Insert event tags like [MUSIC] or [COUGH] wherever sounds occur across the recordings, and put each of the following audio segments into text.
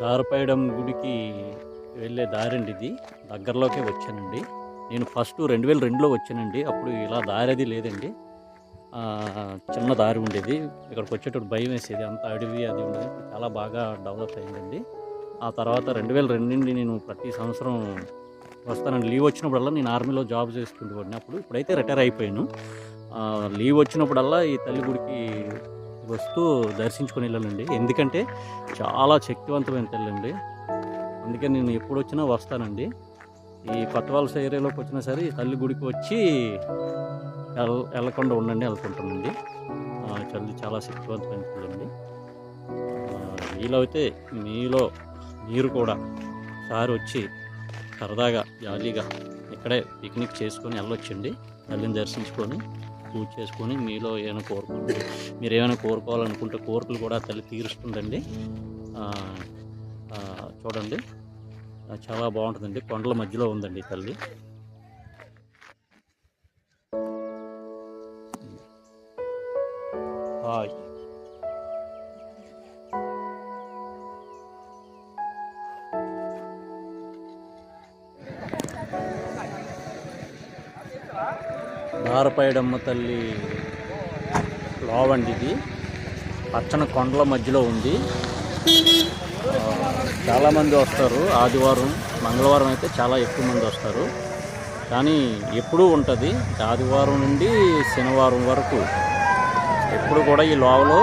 దారపాయడం గుడికి వెళ్ళే దారండి ఇది. దగ్గరలోకే వచ్చానండి. నేను ఫస్ట్ రెండు వేల రెండులో వచ్చానండి. అప్పుడు ఇలా దారి అది లేదండి చిన్న దారి ఉండేది. ఇక్కడికి వచ్చేటప్పుడు భయం వేసేది. అంత అడవి అది ఉండేది. చాలా బాగా డెవలప్ అయిందండి. ఆ తర్వాత రెండు వేల రెండు నుండి నేను ప్రతి సంవత్సరం వస్తానండి. లీవ్ వచ్చినప్పుడల్లా నేను ఆర్మీలో జాబ్ చేసుకుంటూ అప్పుడు. ఇప్పుడైతే రిటైర్ అయిపోయాను. లీవ్ వచ్చినప్పుడల్లా ఈ తల్లి గుడికి వస్తూ దర్శించుకొని వెళ్ళాలండి ఎందుకంటే చాలా శక్తివంతమైన తల్లండి. అండి అందుకే నేను ఎప్పుడు వచ్చినా వస్తానండి. ఈ కొత్త ఏరియాలోకి వచ్చినా సరే తల్లి గుడికి వచ్చి వెల్ వెళ్ళకుండా ఉండండి వెళ్తుంటానండి. చల్లి తల్లి చాలా శక్తివంతమైన తల్లండి. వీలైతే మీలో అయితే మీలో మీరు కూడా సారి వచ్చి సరదాగా జాలీగా ఇక్కడే పిక్నిక్ చేసుకొని వెళ్ళొచ్చండి. తల్లిని దర్శించుకొని. పూజ చేసుకొని మీలో ఏమైనా కోరుకుంటే మీరు ఏమైనా కోరుకోవాలనుకుంటే కోరికలు కూడా తల్లి తీరుస్తుందండి. చూడండి. చాలా బాగుంటుందండి. కొండల మధ్యలో ఉందండి తల్లి. హాయ్. పారపాయడమ్మ తల్లి లోవండి ఇది. పచ్చని కొండల మధ్యలో ఉంది. చాలామంది వస్తారు. ఆదివారం మంగళవారం అయితే చాలా ఎక్కువ మంది వస్తారు. కానీ ఎప్పుడూ ఉంటుంది. ఆదివారం నుండి శనివారం వరకు ఎప్పుడు కూడా ఈ లోవలో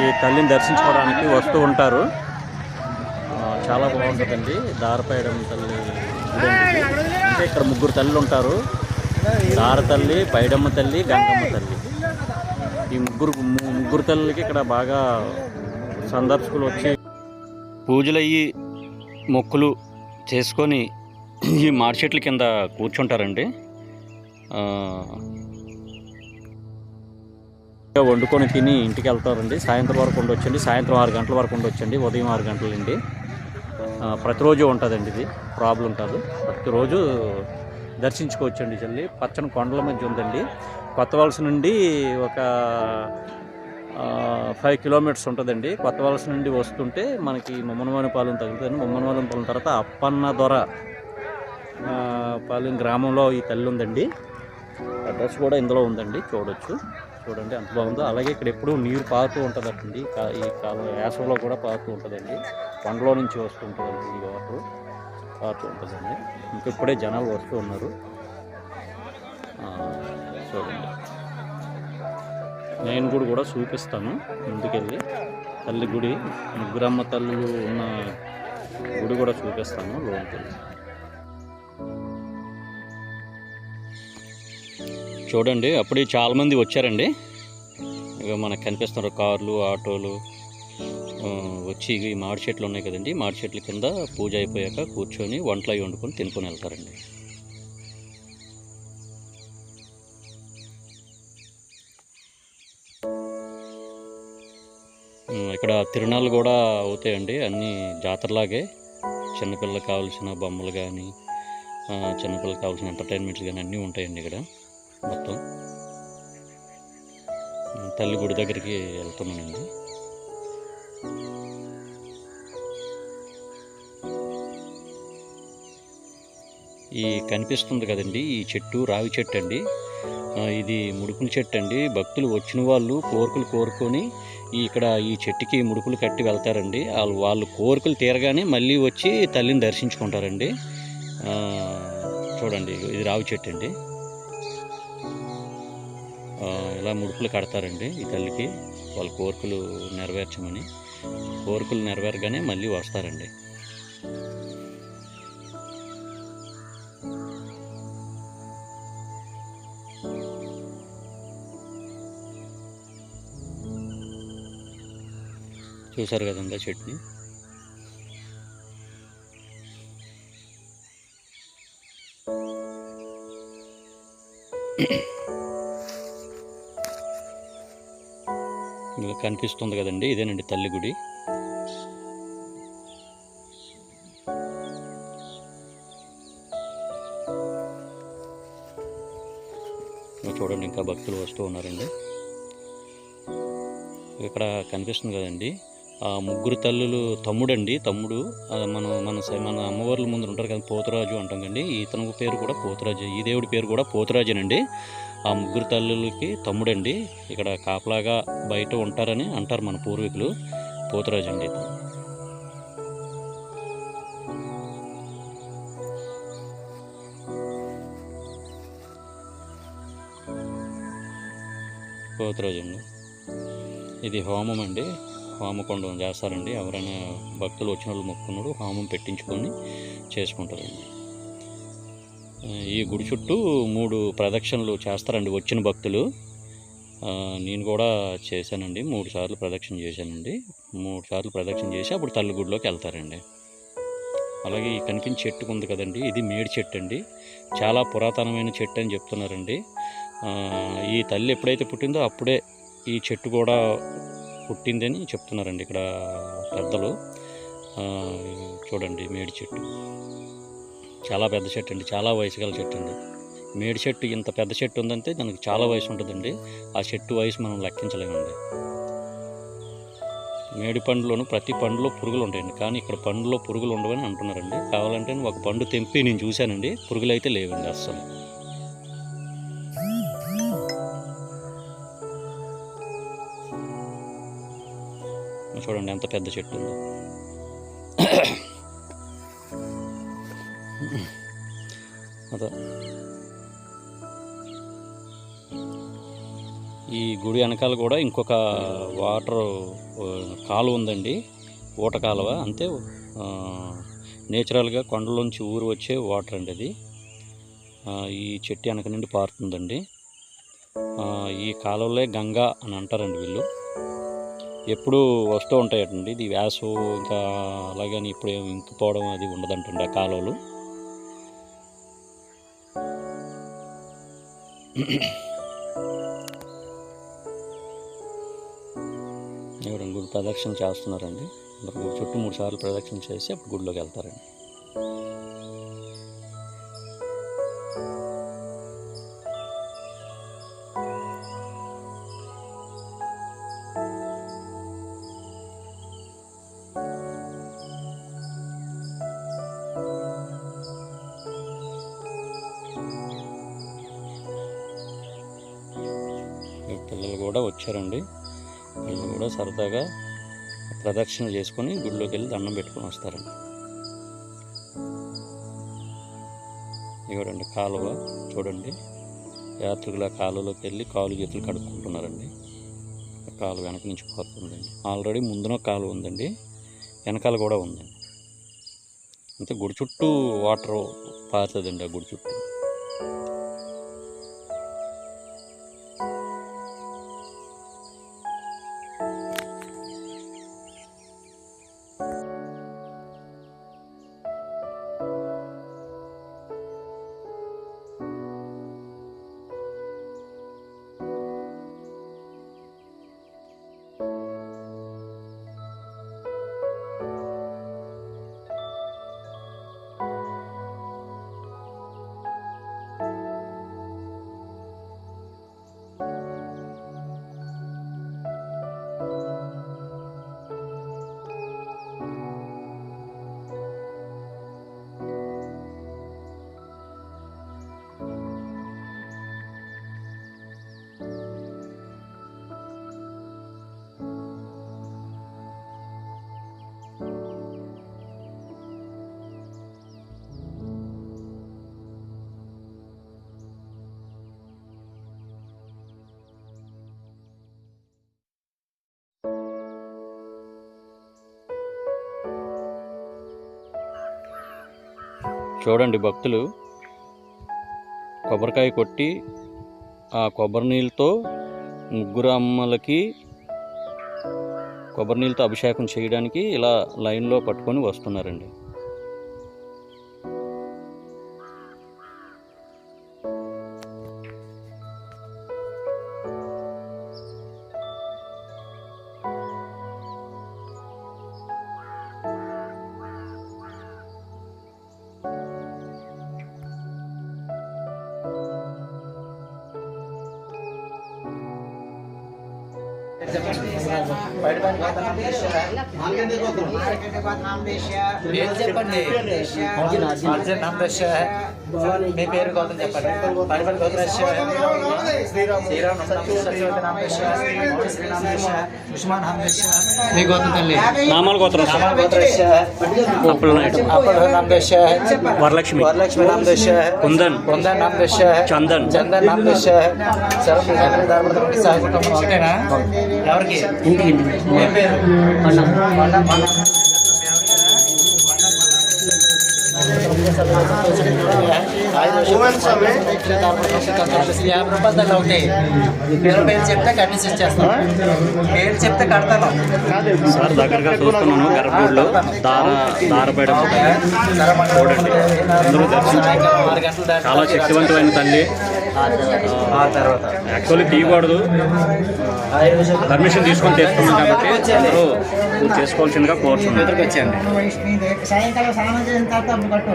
ఈ తల్లిని దర్శించుకోవడానికి వస్తూ ఉంటారు. చాలా బాగుంటుందండి. దారపేయడం తల్లి అంటే ఇక్కడ ముగ్గురు తల్లులు ఉంటారు. దార తల్లి పైడమ్మ తల్లి గంగమ్మ తల్లి. ఈ ముగ్గురు ముగ్గురు తల్లికి ఇక్కడ బాగా సందర్శకులు వచ్చి పూజలు అయ్యి మొక్కులు చేసుకొని ఈ మాడి చెట్ల కింద కూర్చుంటారండి. వండుకొని తిని ఇంటికి వెళ్తారండి. సాయంత్రం వరకు ఉండొచ్చండి. సాయంత్రం ఆరు గంటల వరకు ఉండొచ్చండి. ఉదయం ఆరు గంటలండి. ప్రతిరోజు ఉంటుందండి ఇది. ప్రాబ్లం కాదు. ప్రతిరోజు దర్శించుకోవచ్చండి చెల్లి. పచ్చని కొండల మధ్య ఉందండి. కొత్త వలస నుండి ఒక ఫైవ్ కిలోమీటర్స్ ఉంటుందండి. కొత్త వలస నుండి వస్తుంటే మనకి ముమ్మనవానిపాలెం తగులుతుంది. ముమ్మనవానిపాలెం తర్వాత అప్పన్న దొర పాలెం గ్రామంలో ఈ తల్లి ఉందండి. అడ్రస్ కూడా ఇందులో ఉందండి. చూడొచ్చు. చూడండి ఎంత బాగుందో. అలాగే ఇక్కడ ఎప్పుడూ నీరు పారుతూ ఉంటుందండి. కా- ఈ కాలం వేసవిలో కూడా పారుతూ ఉంటుందండి. కొండలో నుంచి వస్తుంటుందండి ఈ వాటర్. పారుతూ ఉంటుందండి. ఇంక ఇప్పుడే జనాలు వస్తూ ఉన్నారు. చూడండి. నేను కూడా కూడా చూపిస్తాను ముందుకెళ్ళి. తల్లి గుడి ముగ్గురమ్మ తల్లులు ఉన్న గుడి కూడా చూపిస్తాను లోనికి చూడండి అప్పుడు చాలామంది వచ్చారండి. ఇక మనకు కనిపిస్తున్నారు కార్లు ఆటోలు. వచ్చి ఈ మామిడి చెట్లు ఉన్నాయి కదండి. మామిడి చెట్ల కింద పూజ అయిపోయాక కూర్చొని వంటలు అవి వండుకొని తినుకొని వెళ్తారండి. ఇక్కడ తిరునాళ్ళు కూడా అవుతాయండి. అన్నీ జాతరలాగే. చిన్నపిల్లలకు కావాల్సిన బొమ్మలు కానీ చిన్నపిల్లలకు కావాల్సిన ఎంటర్టైన్మెంట్స్ కానీ అన్నీ ఉంటాయండి ఇక్కడ మొత్తం. తల్లి గుడి దగ్గరికి వెళ్తున్నానండి. ఈ కనిపిస్తుంది కదండి ఈ చెట్టు రావి చెట్టు అండి. ఇది ముడుకుల చెట్టు అండి. భక్తులు వచ్చిన వాళ్ళు కోరికలు కోరుకొని ఇక్కడ ఈ చెట్టుకి ముడుకులు కట్టి వెళ్తారండి. వాళ్ళు వాళ్ళు కోరికలు తీరగానే మళ్ళీ వచ్చి తల్లిని దర్శించుకుంటారండి. చూడండి ఇది రావి చెట్టు అండి. ఇలా ముడుపులు కడతారండి ఈ తల్లికి. వాళ్ళ కోరికలు నెరవేర్చమని. కోరికలు నెరవేరగానే మళ్ళీ వస్తారండి. చూసారు కదండి చెట్ని [COUGHS] కనిపిస్తుంది కదండి ఇదేనండి తల్లి గుడి. చూడండి ఇంకా భక్తులు వస్తూ ఉన్నారండి. ఇక్కడ కనిపిస్తుంది కదండి ముగ్గురు తల్లులు తమ్ముడండి. తమ్ముడు మనం మన మన మన అమ్మవార్ల ముందు ఉంటారు కదా పోతురాజు అంటాం కండి. ఇతను పేరు కూడా పోతురాజు ఈ దేవుడి పేరు కూడా పోతురాజేనండి. ఆ ముగ్గురు తల్లులకి తమ్ముడండి. ఇక్కడ కాపలాగా బయట ఉంటారని అంటారు మన పూర్వీకులు. పోతురాజు అండి పోతురాజు అండి ఇది హోమం అండి. హోమకొండం చేస్తారండి. ఎవరైనా భక్తులు వచ్చిన వాళ్ళు మొక్కున్నాడు హోమం పెట్టించుకొని చేసుకుంటారండి. ఈ గుడి చుట్టూ మూడు ప్రదక్షిణలు చేస్తారండి వచ్చిన భక్తులు. నేను కూడా చేశానండి. మూడు సార్లు ప్రదక్షిణ చేశానండి. మూడు సార్లు ప్రదక్షిణ చేసి అప్పుడు తల్లి గుడిలోకి వెళ్తారండి. అలాగే ఈ కనిపించే చెట్టు ఉంది కదండి. ఇది మేడి చెట్టు అండి. చాలా పురాతనమైన చెట్టు అని చెప్తున్నారండి. ఈ తల్లి ఎప్పుడైతే పుట్టిందో అప్పుడే ఈ చెట్టు కూడా పుట్టిందని చెప్తున్నారండి ఇక్కడ పెద్దలు. చూడండి మేడి చెట్టు. చాలా పెద్ద చెట్టు అండి చాలా వయసు గల చెట్టు అండి. మేడి చెట్టు ఇంత పెద్ద చెట్టు ఉందంటే దానికి చాలా వయసు ఉంటుందండి. ఆ చెట్టు వయసు మనం లెక్కించలేమండి. మేడి పండులోను ప్రతి పండులో పురుగులు ఉంటాయండి. కానీ ఇక్కడ పండులో పురుగులు ఉండవని అంటున్నారండి. కావాలంటే ఒక పండు తెంపి నేను చూశానండి. పురుగులు అయితే లేవండి అస్సలు. చూడండి ఎంత పెద్ద చెట్టు ఉందో. అదే. ఈ గుడి వెనకాల కూడా ఇంకొక వాటర్ కాలువ ఉందండి. ఊట కాలువ. అంతే నేచురల్గా కొండలోంచి ఊరు వచ్చే వాటర్ అండి అది. ఈ చెట్టు వెనక నుండి పారుతుందండి. ఈ కాలువలే గంగా అని అంటారండి వీళ్ళు. ఎప్పుడూ వస్తూ ఉంటాయటండి. ఇది వ్యాసు ఇంకా అలాగని ఇప్పుడు ఇంకిపోవడం అది ఉండదంటండి ఆ కాలువలు. ఎవరు గుడి ప్రదక్షిణ చేస్తున్నారండి. అందరు చుట్టూ మూడు సార్లు ప్రదక్షిణ చేసి అప్పుడు గుడిలోకి వెళ్తారండి. పిల్లలు కూడా వచ్చారండి కూడా సరదాగా ప్రదక్షిణ చేసుకొని గుడిలోకి వెళ్ళి దండం పెట్టుకొని వస్తారండి. ఇవ్వడండి కాలువ చూడండి. యాత్రికుల కాలువలోకి వెళ్ళి కాలు చేతులు కడుక్కుంటున్నారండి. కాలు కాలువ వెనక నుంచి పోతుందండి ఆల్రెడీ ముందున కాలువ ఉందండి. వెనకాల కూడా ఉందండి. అంటే గుడి చుట్టూ వాటర్ పారుతుందండి ఆ గుడి చుట్టూ. చూడండి భక్తులు కొబ్బరికాయ కొట్టి ఆ కొబ్బరి నీళ్ళతో ముగ్గురు అమ్మలకి కొబ్బరి నీళ్ళతో అభిషేకం చేయడానికి ఇలా లైన్లో పట్టుకొని వస్తున్నారండి. పేరు చెప్పండి అర్జున్ నామదేశ మీ పేరు గౌతమ్ చెప్పండి. పడిపడి గౌతమ్ శ్రీరామ్ నామదేశ శ్రీనామదేశ ఉస్మాన్ నామదేశ మీ గౌతమ్ తల్లి. నామాల గోత్రం. నామాల అప్పల నామదేశ వరలక్ష్మి. వరలక్ష్మి నామదేశ కుందన్. కొందన్ నామదేశ చందన్. చందన్ నామదేశ ఎవరికి? పేరు? యాభై రూపాయలు ఒకటి పేరు పేరు చెప్తే కట్టిసి ఇచ్చేస్తాం పేరు చెప్తే కడతాను సార్ దగ్గరగా చూస్తున్నాను గర్భగుడిలో దార దారపేయడం చూడండి అందరూ దర్శనం చాలా శక్తివంతమైన తల్లి యాక్చువల్లీ తీయకూడదు పర్మిషన్ తీసుకొని చేస్తున్నాం కాబట్టి అందరూ చేసుకోవాల్సిందిగా కోరుతున్నాను సాయంకాలం స్నానం చేసిన తర్వాత అప్పు కట్టు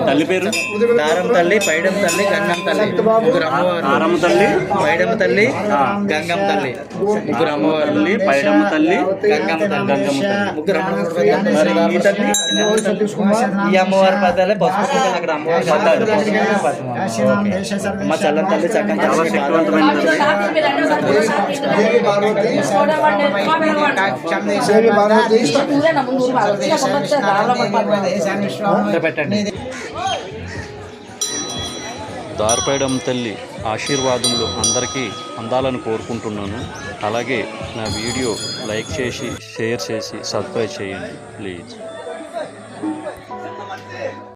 తల్లి తల్లి పేరు దారం తల్లి పైడం తల్లి గంగం తల్లి ముగ్గురు అమ్మవారు తల్లి పైడమ్మ తల్లి గంగమ్మ తల్లి ముగ్గురు అమ్మవారు పైడమ్మ తల్లి గంగమ్మ తల్లి గంగమ్మ తల్లి ముగ్గురు అమ్మవారు ఈ అమ్మవారి పదాలే పసుపు అక్కడ అమ్మవారి పదాలు మా చల్లని తల్లి చక్కని చాలా శక్తివంతమైన పెట్టండి దార్పేయడం తల్లి ఆశీర్వాదంలో అందరికీ అందాలని కోరుకుంటున్నాను. అలాగే నా వీడియో లైక్ చేసి షేర్ చేసి సబ్స్క్రైబ్ చేయండి ప్లీజ్.